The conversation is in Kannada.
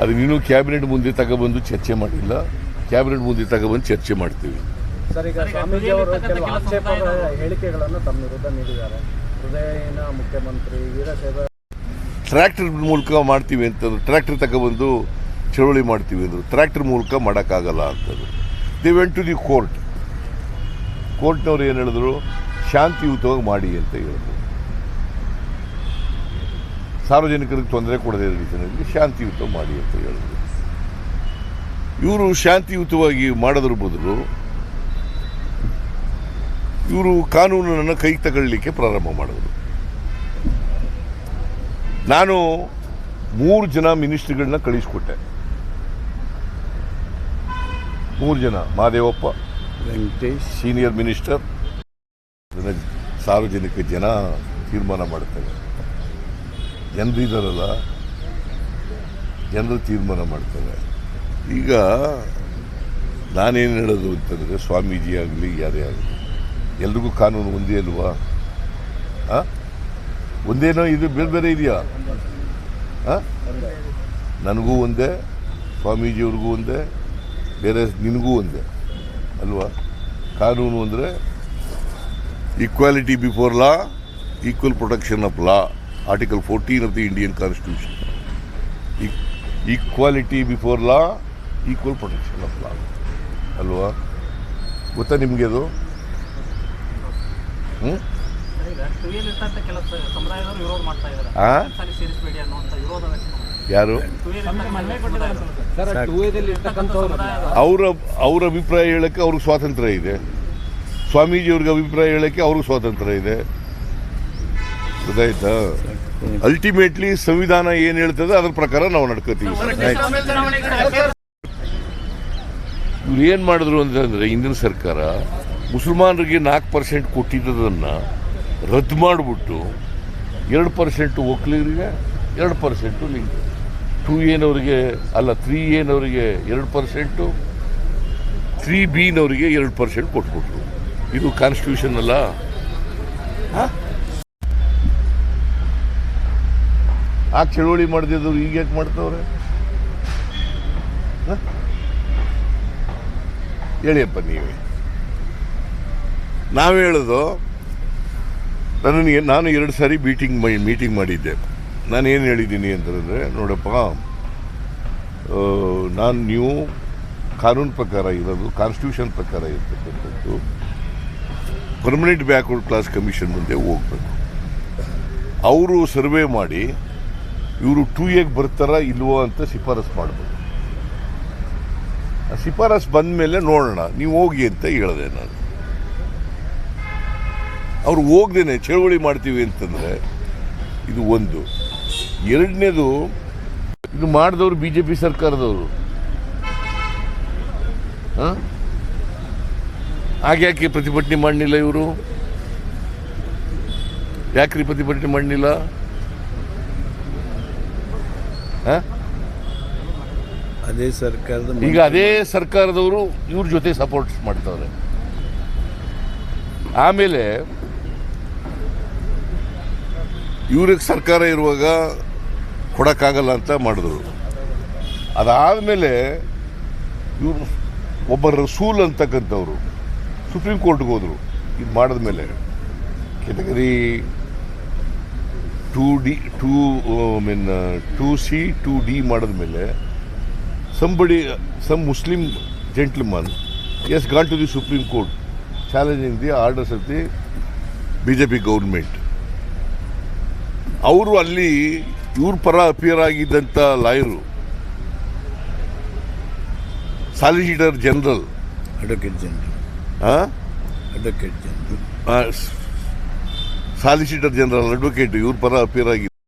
ಅದು ಇನ್ನೂ ಕ್ಯಾಬಿನೆಟ್ ಮುಂದೆ ತಗೊಬಂದು ಚರ್ಚೆ ಮಾಡಿಲ್ಲ. ಕ್ಯಾಬಿನೆಟ್ ಮುಂದೆ ತಗೊಬಂದು ಚರ್ಚೆ ಮಾಡ್ತೀವಿ. ಸರ್ ಈಗ ಸ್ವಾಮೀಜಿ ಅವರು ಕೆಲವು ಆಕ್ಷೇಪ ಹೇಳಿಕೆಗಳನ್ನು ತಮ್ಮ ವಿರುದ್ಧ ನೀಡಿದ್ದಾರೆ. ಹೃದಯನ ಮುಖ್ಯಮಂತ್ರಿ ವೀರಶೈವ ಟ್ರ್ಯಾಕ್ಟರ್ ಮೂಲಕ ಮಾಡ್ತೀವಿ ಅಂತಂದ್ರು ಟ್ರ್ಯಾಕ್ಟರ್ ತಗೊಬಂದು ಚಳುವಳಿ ಮಾಡ್ತೀವಿ ಅಂದರು. ಟ್ರ್ಯಾಕ್ಟರ್ ಮೂಲಕ ಮಾಡೋಕ್ಕಾಗಲ್ಲ ಅಂತಂದರು. They went to the court ಕೋರ್ಟ್ನವ್ರು ಏನು ಹೇಳಿದ್ರು? ಶಾಂತಿಯುತವಾಗಿ ಮಾಡಿ ಅಂತ ಹೇಳಿದ್ರು. ಸಾರ್ವಜನಿಕರಿಗೆ ತೊಂದರೆ ಕೊಡದೇ ಇರೋ ರೀತಿಯಲ್ಲಿ ಶಾಂತಿಯುತ ಮಾಡಿ ಅಂತ ಹೇಳಿದ್ರು. ಇವರು ಶಾಂತಿಯುತವಾಗಿ ಮಾಡೋದ್ರ ಬದಲು ಇವರು ಕಾನೂನನ್ನು ಕೈಗೆ ತಗೊಳ್ಳಿಕ್ಕೆ ಪ್ರಾರಂಭ ಮಾಡಿದ್ರು. ನಾನು ಮೂರು ಜನ ಮಿನಿಸ್ಟ್ರಿಗಳನ್ನ ಕಳಿಸ್ಕೊಟ್ಟೆ. ಮೂರು ಜನ ಮಹಾದೇವಪ್ಪ ವೆಂಕಟೇಶ್. ಸೀನಿಯರ್ ಮಿನಿಸ್ಟರ್ ಸಾರ್ವಜನಿಕ ಜನ ತೀರ್ಮಾನ ಮಾಡ್ತಾರೆ. ಜನರು ಇದ್ದಾರಲ್ಲ ಜನರು ತೀರ್ಮಾನ ಮಾಡ್ತಾರೆ. ಈಗ ನಾನೇನು ಹೇಳೋದು ಅಂತಂದರೆ ಸ್ವಾಮೀಜಿ ಆಗಲಿ, ಯಾರೇ ಆಗಲಿ, ಎಲ್ರಿಗೂ ಕಾನೂನು ಒಂದೇ ಅಲ್ವಾ? ಹಾಂ ಒಂದೇನೋ ಇದು ಬೇರೆ ಬೇರೆ ಇದೆಯಾ? ಹಾಂ ನನಗೂ ಒಂದೇ, ಸ್ವಾಮೀಜಿಯವ್ರಿಗೂ ಒಂದೇ, ಬೇರೆ ನಿನಗೂ ಒಂದೇ, ಅಲ್ವಾ? ಕಾನೂನು ಅಂದರೆ equality before law equal protection of law article fourteen of the Indian constitution equality before law equal protection of law ಅಲ್ವಾ? ಗೊತ್ತಾ ನಿಮಗೆ ಅದು. ಯಾರು? ಅವರ, ಅವ್ರ ಅಭಿಪ್ರಾಯ ಹೇಳಕ್ಕೆ ಅವ್ರಿಗೆ ಸ್ವಾತಂತ್ರ್ಯ ಇದೆ. ಸ್ವಾಮೀಜಿಯವ್ರಿಗೆ ಅಭಿಪ್ರಾಯ ಹೇಳಕ್ಕೆ ಅವ್ರಿಗೆ ಸ್ವಾತಂತ್ರ್ಯ ಇದೆ. ಗೊತ್ತಾಯ್ತಾ? ಅಲ್ಟಿಮೇಟ್ಲಿ ಸಂವಿಧಾನ ಏನು ಹೇಳ್ತದೆ ಅದ್ರ ಪ್ರಕಾರ ನಾವು ನಡ್ಕೋತೀವಿ. ಇವ್ರು ಏನು ಮಾಡಿದ್ರು ಅಂತಂದರೆ ಹಿಂದಿನ ಸರ್ಕಾರ ಮುಸಲ್ಮಾನರಿಗೆ ನಾಲ್ಕು ಪರ್ಸೆಂಟ್ ಕೊಟ್ಟಿದ್ದದನ್ನು ರದ್ದು ಮಾಡಿಬಿಟ್ಟು ಎರಡು ಪರ್ಸೆಂಟು ಒಕ್ಕಲಿಗರಿಗೆ ಎರಡು ಪರ್ಸೆಂಟು ಲಿಂಗ. ಟೂ ಏನವರಿಗೆ ಅಲ್ಲ ತ್ರೀ ಏನವರಿಗೆ ಎರಡು ಪರ್ಸೆಂಟು ತ್ರೀ ಬಿನವರಿಗೆ ಎರಡು ಪರ್ಸೆಂಟ್ ಕೊಟ್ಬಿಟ್ರು. ಇದು ಕಾನ್ಸ್ಟಿಟ್ಯೂಷನ್ ಅಲ್ಲ? ಆ ಚಳುವಳಿ ಮಾಡ್ದಿದ್ದವ್ರು ಈಗ ಯಾಕೆ ಮಾಡ್ತವ್ರೆ? ಹೇಳಿಯಪ್ಪ ನೀವೇ. ನಾವು ಹೇಳೋದು ನನಗೆ ನಾನು ಎರಡು ಸಾರಿ ಮೀಟಿಂಗ್ ಮೀಟಿಂಗ್ ಮಾಡಿದ್ದೆ. ನಾನು ಏನು ಹೇಳಿದ್ದೀನಿ ಅಂತಂದರೆ, ನೋಡಪ್ಪ ನಾನು ನೀವು ಕಾನೂನು ಪ್ರಕಾರ ಇರೋದು ಕಾನ್ಸ್ಟಿಟ್ಯೂಷನ್ ಪ್ರಕಾರ ಇರತಕ್ಕಂಥದ್ದು ಪರ್ಮನೆಂಟ್ ಬ್ಯಾಕ್ವರ್ಡ್ ಕ್ಲಾಸ್ ಕಮಿಷನ್ ಮುಂದೆ ಹೋಗಬೇಕು. ಅವರು ಸರ್ವೆ ಮಾಡಿ ಇವರು ಟೂ ಎಗೆ ಬರ್ತಾರಾ ಇಲ್ವೋ ಅಂತ ಶಿಫಾರಸ್ ಮಾಡ್ಬೋದು. ಆ ಶಿಫಾರಸ್ ಬಂದ ಮೇಲೆ ನೋಡೋಣ, ನೀವು ಹೋಗಿ ಅಂತ ಹೇಳಿದೆ ನಾನು. ಅವ್ರು ಹೋಗ್ದೇನೆ, ಚಳುವಳಿ ಮಾಡ್ತೀವಿ ಅಂತಂದರೆ ಇದು ಒಂದು. ಎರಡನೇದು, ಇದು ಮಾಡಿದವರು ಬಿ ಜೆ ಪಿ ಸರ್ಕಾರದವರು ಹಾಗ್ಯಾಕೆ ಪ್ರತಿಭಟನೆ ಮಾಡಲಿಲ್ಲ ಇವರು? ಯಾಕ್ರಿ ಪ್ರತಿಭಟನೆ ಮಾಡಲಿಲ್ಲ? ಅದೇ ಸರ್ಕಾರದ ಈಗ ಅದೇ ಸರ್ಕಾರದವರು ಇವ್ರ ಜೊತೆ ಸಪೋರ್ಟ್ ಮಾಡ್ತಾರೆ ಆಮೇಲೆ ಇವ್ರಿಗೆ ಸರ್ಕಾರ ಇರುವಾಗ ಕೊಡೋಕ್ಕಾಗಲ್ಲ ಅಂತ ಮಾಡಿದ್ರು. ಅದಾದಮೇಲೆ ಇವರು ಒಬ್ಬ ರಸೂಲ್ ಅಂತಕ್ಕಂಥವ್ರು ಸುಪ್ರೀಂ ಕೋರ್ಟ್ಗೆ ಹೋದರು. ಇದು ಮಾಡಿದ್ಮೇಲೆ category two D two I mean two C two D ಮಾಡಿದ ಮೇಲೆ somebody some Muslim gentleman has gone to the Supreme Court challenging the orders of the B J P government ಅವರು ಅಲ್ಲಿ ಇವ್ರ ಪರ appear ಆಗಿದ್ದಂಥ lawyer solicitor general advocate general ಹಾಂ advocate general solicitor general advocate ಇವ್ರ ಪರ ಅಪಿಯರ್ ಆಗಿ